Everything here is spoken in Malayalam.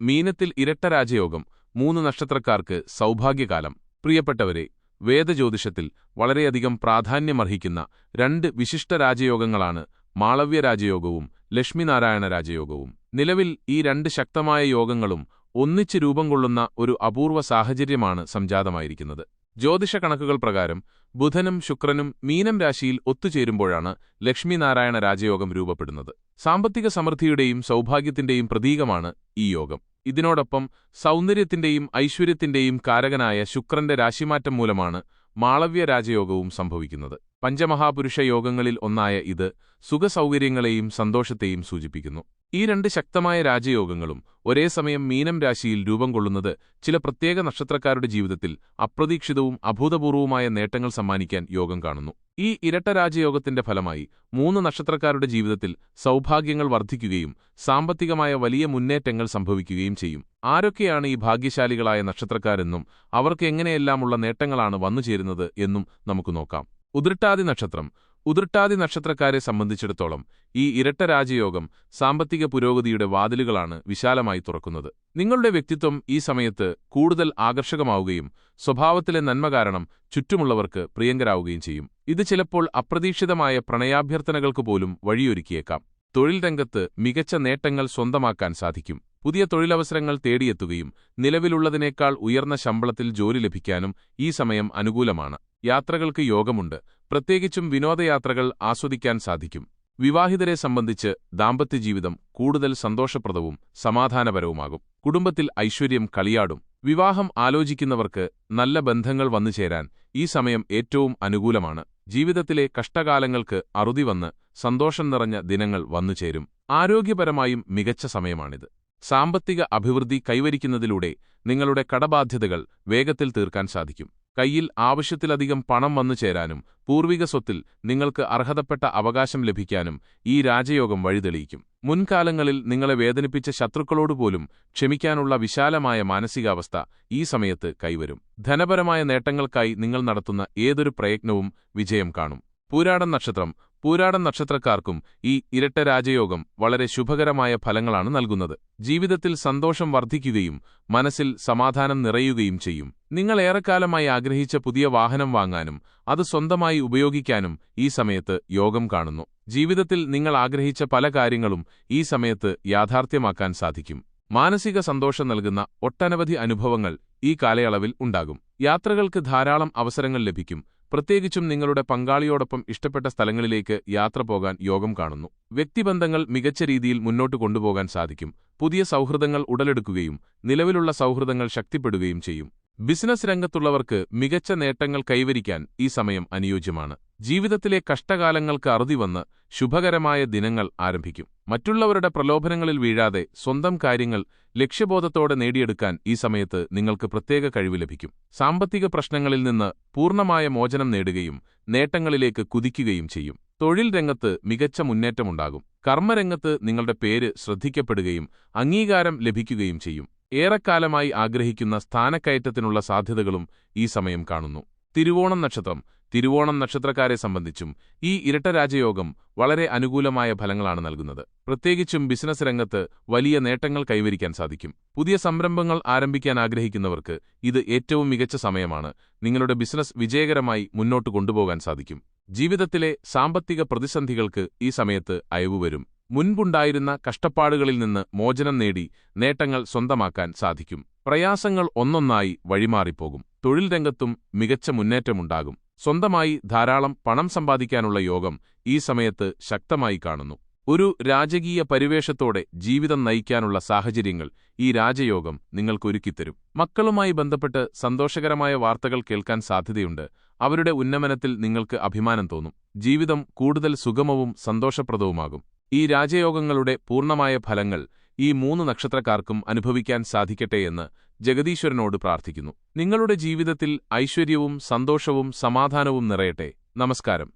മീനത്തിൽ ഇരട്ട രാജയോഗം മൂന്ന് നക്ഷത്രക്കാർക്ക് സൗഭാഗ്യകാലം. പ്രിയപ്പെട്ടവരെ വേദജ്യോതിഷത്തിൽ വളരെയധികം പ്രാധാന്യമർഹിക്കുന്ന രണ്ട് വിശിഷ്ട രാജയോഗങ്ങളാണ് മാളവ്യ രാജയോഗവും ലക്ഷ്മിനാരായണ രാജയോഗവും. നിലവിൽ ഈ രണ്ട് ശക്തമായ യോഗങ്ങളും ഒന്നിച്ച് രൂപം കൊള്ളുന്ന ഒരു അപൂർവ സാഹചര്യമാണ് സംജാതമായിരിക്കുന്നത്. ജ്യോതിഷ കണക്കുകൾ പ്രകാരം ബുധനും ശുക്രനും മീനം രാശിയിൽ ഒത്തുചേരുമ്പോഴാണ് ലക്ഷ്മിനാരായണ രാജയോഗം രൂപപ്പെടുന്നത്. സാമ്പത്തിക സമൃദ്ധിയുടെയും സൗഭാഗ്യത്തിന്റെയും പ്രതീകമാണ് ഈ യോഗം. ഇതിനോടൊപ്പം സൗന്ദര്യത്തിന്റെയും ഐശ്വര്യത്തിന്റെയും കാരകനായ ശുക്രന്റെ രാശിമാറ്റം മൂലമാണ് മാളവ്യ രാജയോഗവും സംഭവിക്കുന്നത്. പഞ്ചമഹാപുരുഷ യോഗങ്ങളിൽ ഒന്നായ ഇത് സുഖസൗകര്യങ്ങളെയും സന്തോഷത്തെയും സൂചിപ്പിക്കുന്നു. ഈ രണ്ട് ശക്തമായ രാജയോഗങ്ങളും ഒരേ സമയം മീനം രാശിയിൽ രൂപം കൊള്ളുന്നത് ചില പ്രത്യേക നക്ഷത്രക്കാരുടെ ജീവിതത്തിൽ അപ്രതീക്ഷിതവും അഭൂതപൂർവവുമായ നേട്ടങ്ങൾ സമ്മാനിക്കാൻ യോഗം കാണുന്നു. ഈ ഇരട്ട രാജയോഗത്തിന്റെ ഫലമായി മൂന്ന് നക്ഷത്രക്കാരുടെ ജീവിതത്തിൽ സൗഭാഗ്യങ്ങൾ വർദ്ധിക്കുകയും സാമ്പത്തികമായ വലിയ മുന്നേറ്റങ്ങൾ സംഭവിക്കുകയും ചെയ്യും. ആരൊക്കെയാണ് ഈ ഭാഗ്യശാലികളായ നക്ഷത്രക്കാരെന്നും അവർക്ക് എങ്ങനെയെല്ലാമുള്ള നേട്ടങ്ങളാണ് വന്നുചേരുന്നത് എന്നും നമുക്ക് നോക്കാം. ഉദൃട്ടാദി നക്ഷത്രം ഉതിർട്ടാതി നക്ഷത്രക്കാരെ സംബന്ധിച്ചിടത്തോളം ഈ ഇരട്ട രാജയോഗം സാമ്പത്തിക പുരോഗതിയുടെ വാതിലുകളാണ് വിശാലമായി തുറക്കുന്നത്. നിങ്ങളുടെ വ്യക്തിത്വം ഈ സമയത്ത് കൂടുതൽ ആകർഷകമാവുകയും സ്വഭാവത്തിലെ നന്മ കാരണം ചുറ്റുമുള്ളവർക്ക് പ്രിയങ്കരാവുകയും ചെയ്യും. ഇത് ചിലപ്പോൾ അപ്രതീക്ഷിതമായ പ്രണയാഭ്യർത്ഥനകൾക്ക് പോലും വഴിയൊരുക്കിയേക്കാം. തൊഴിൽ രംഗത്ത് മികച്ച നേട്ടങ്ങൾ സ്വന്തമാക്കാൻ സാധിക്കും. പുതിയ തൊഴിലവസരങ്ങൾ തേടിയെത്തുകയും നിലവിലുള്ളതിനേക്കാൾ ഉയർന്ന ശമ്പളത്തിൽ ജോലി ലഭിക്കാനും ഈ സമയം അനുകൂലമാണ്. യാത്രകൾക്ക് യോഗമുണ്ട്. പ്രത്യേകിച്ചും വിനോദയാത്രകൾ ആസ്വദിക്കാൻ സാധിക്കും. വിവാഹിതരെ സംബന്ധിച്ച് ദാമ്പത്യജീവിതം കൂടുതൽ സന്തോഷപ്രദവും സമാധാനപരവുമാകും. കുടുംബത്തിൽ ഐശ്വര്യം കളിയാടും. വിവാഹം ആലോചിക്കുന്നവർക്ക് നല്ല ബന്ധങ്ങൾ വന്നുചേരാൻ ഈ സമയം ഏറ്റവും അനുകൂലമാണ്. ജീവിതത്തിലെ കഷ്ടകാലങ്ങൾക്ക് അറുതി വന്ന് സന്തോഷം നിറഞ്ഞ ദിനങ്ങൾ വന്നുചേരും ആരോഗ്യപരമായും മികച്ച സമയമാണിത്. സാമ്പത്തിക അഭിവൃദ്ധി കൈവരിക്കുന്നതിലൂടെ നിങ്ങളുടെ കടബാധ്യതകൾ വേഗത്തിൽ തീർക്കാൻ സാധിക്കും. കയ്യിൽ ആവശ്യത്തിലധികം പണം വന്നു ചേരാനും പൂർവിക സ്വത്തിൽ നിങ്ങൾക്ക് അർഹതപ്പെട്ട അവകാശം ലഭിക്കാനും ഈ രാജയോഗം വഴിതെളിയിക്കും. മുൻകാലങ്ങളിൽ നിങ്ങളെ വേദനിപ്പിച്ച ശത്രുക്കളോടുപോലും ക്ഷമിക്കാനുള്ള വിശാലമായ മാനസികാവസ്ഥ ഈ സമയത്ത് കൈവരും. ധനപരമായ നേട്ടങ്ങൾക്കായി നിങ്ങൾ നടത്തുന്ന ഏതൊരു പ്രയത്നവും വിജയം കാണും. പൂരാടം നക്ഷത്രം പൂരാടൻ നക്ഷത്രക്കാർക്കും ഈ ഇരട്ട രാജയോഗം വളരെ ശുഭകരമായ ഫലങ്ങളാണ് നൽകുന്നത്. ജീവിതത്തിൽ സന്തോഷം വർദ്ധിക്കുകയും മനസ്സിൽ സമാധാനം നിറയുകയും ചെയ്യും. നിങ്ങൾ ഏറെക്കാലമായി ആഗ്രഹിച്ച പുതിയ വാഹനം വാങ്ങാനും അത് സ്വന്തമായി ഉപയോഗിക്കാനും ഈ സമയത്ത് യോഗം കാണുന്നു. ജീവിതത്തിൽ നിങ്ങൾ ആഗ്രഹിച്ച പല കാര്യങ്ങളും ഈ സമയത്ത് യാഥാർത്ഥ്യമാക്കാൻ സാധിക്കും. മാനസിക സന്തോഷം നൽകുന്ന ഒട്ടനവധി അനുഭവങ്ങൾ ഈ കാലയളവിൽ ഉണ്ടാകും. യാത്രകൾക്ക് ധാരാളം അവസരങ്ങൾ ലഭിക്കും. പ്രത്യേകിച്ചും നിങ്ങളുടെ പങ്കാളിയോടൊപ്പം ഇഷ്ടപ്പെട്ട സ്ഥലങ്ങളിലേക്ക് യാത്ര പോകാൻ യോഗം കാണുന്നു. വ്യക്തിബന്ധങ്ങൾ മികച്ച രീതിയിൽ മുന്നോട്ട് കൊണ്ടുപോകാൻ സാധിക്കും. പുതിയ സൗഹൃദങ്ങൾ ഉടലെടുക്കുകയും നിലവിലുള്ള സൗഹൃദങ്ങൾ ശക്തിപ്പെടുകയും ചെയ്യും. ബിസിനസ് രംഗത്തുള്ളവർക്ക് മികച്ച നേട്ടങ്ങൾ കൈവരിക്കാൻ ഈ സമയം അനുയോജ്യമാണ്. ജീവിതത്തിലെ കഷ്ടകാലങ്ങൾക്ക് അറുതി വന്ന് ശുഭകരമായ ദിനങ്ങൾ ആരംഭിക്കും. മറ്റുള്ളവരുടെ പ്രലോഭനങ്ങളിൽ വീഴാതെ സ്വന്തം കാര്യങ്ങൾ ലക്ഷ്യബോധത്തോടെ നേടിയെടുക്കാൻ ഈ സമയത്ത് നിങ്ങൾക്ക് പ്രത്യേക കഴിവ് ലഭിക്കും. സാമ്പത്തിക പ്രശ്നങ്ങളിൽ നിന്ന് പൂർണമായ മോചനം നേടുകയും നേട്ടങ്ങളിലേക്ക് കുതിക്കുകയും ചെയ്യും. തൊഴിൽ രംഗത്ത് മികച്ച മുന്നേറ്റമുണ്ടാകും. കർമ്മരംഗത്ത് നിങ്ങളുടെ പേര് ശ്രദ്ധിക്കപ്പെടുകയും അംഗീകാരം ലഭിക്കുകയും ചെയ്യും. ഏറെക്കാലമായി ആഗ്രഹിക്കുന്ന സ്ഥാനക്കയറ്റത്തിനുള്ള സാധ്യതകളും ഈ സമയം കാണുന്നു. തിരുവോണം നക്ഷത്രം തിരുവോണം നക്ഷത്രക്കാരെ സംബന്ധിച്ചും ഈ ഇരട്ട രാജയോഗം വളരെ അനുകൂലമായ ഫലങ്ങളാണ് നൽകുന്നത്. പ്രത്യേകിച്ചും ബിസിനസ് രംഗത്ത് വലിയ നേട്ടങ്ങൾ കൈവരിക്കാൻ സാധിക്കും. പുതിയ സംരംഭങ്ങൾ ആരംഭിക്കാൻ ആഗ്രഹിക്കുന്നവർക്ക് ഇത് ഏറ്റവും മികച്ച സമയമാണ്. നിങ്ങളുടെ ബിസിനസ് വിജയകരമായി മുന്നോട്ട് കൊണ്ടുപോകാൻ സാധിക്കും. ജീവിതത്തിലെ സാമ്പത്തിക പ്രതിസന്ധികൾക്ക് ഈ സമയത്ത് അയവുവരും. മുൻപുണ്ടായിരുന്ന കഷ്ടപ്പാടുകളിൽ നിന്ന് മോചനം നേടി നേട്ടങ്ങൾ സ്വന്തമാക്കാൻ സാധിക്കും. പ്രയാസങ്ങൾ ഒന്നൊന്നായി വഴിമാറിപ്പോകും. തൊഴിൽ രംഗത്തും മികച്ച മുന്നേറ്റമുണ്ടാകും. സ്വന്തമായി ധാരാളം പണം സമ്പാദിക്കാനുള്ള യോഗം ഈ സമയത്ത് ശക്തമായി കാണുന്നു. ഒരു രാജകീയ പരിവേഷത്തോടെ ജീവിതം നയിക്കാനുള്ള സാഹചര്യങ്ങൾ ഈ രാജയോഗം നിങ്ങൾക്കൊരുക്കിത്തരും. മക്കളുമായി ബന്ധപ്പെട്ട് സന്തോഷകരമായ വാർത്തകൾ കേൾക്കാൻ സാധ്യതയുണ്ട്. അവരുടെ ഉന്നമനത്തിൽ നിങ്ങൾക്ക് അഭിമാനം തോന്നും. ജീവിതം കൂടുതൽ സുഗമവും സന്തോഷപ്രദവുമാകും. ഈ രാജയോഗങ്ങളുടെ പൂർണമായ ഫലങ്ങൾ ഈ മൂന്ന് നക്ഷത്രക്കാർക്കും അനുഭവിക്കാൻ സാധിക്കട്ടെ എന്ന് ജഗദീശ്വരനോട് പ്രാർത്ഥിക്കുന്നു. നിങ്ങളുടെ ജീവിതത്തിൽ ഐശ്വര്യവും സന്തോഷവും സമാധാനവും നിറയട്ടെ. നമസ്കാരം.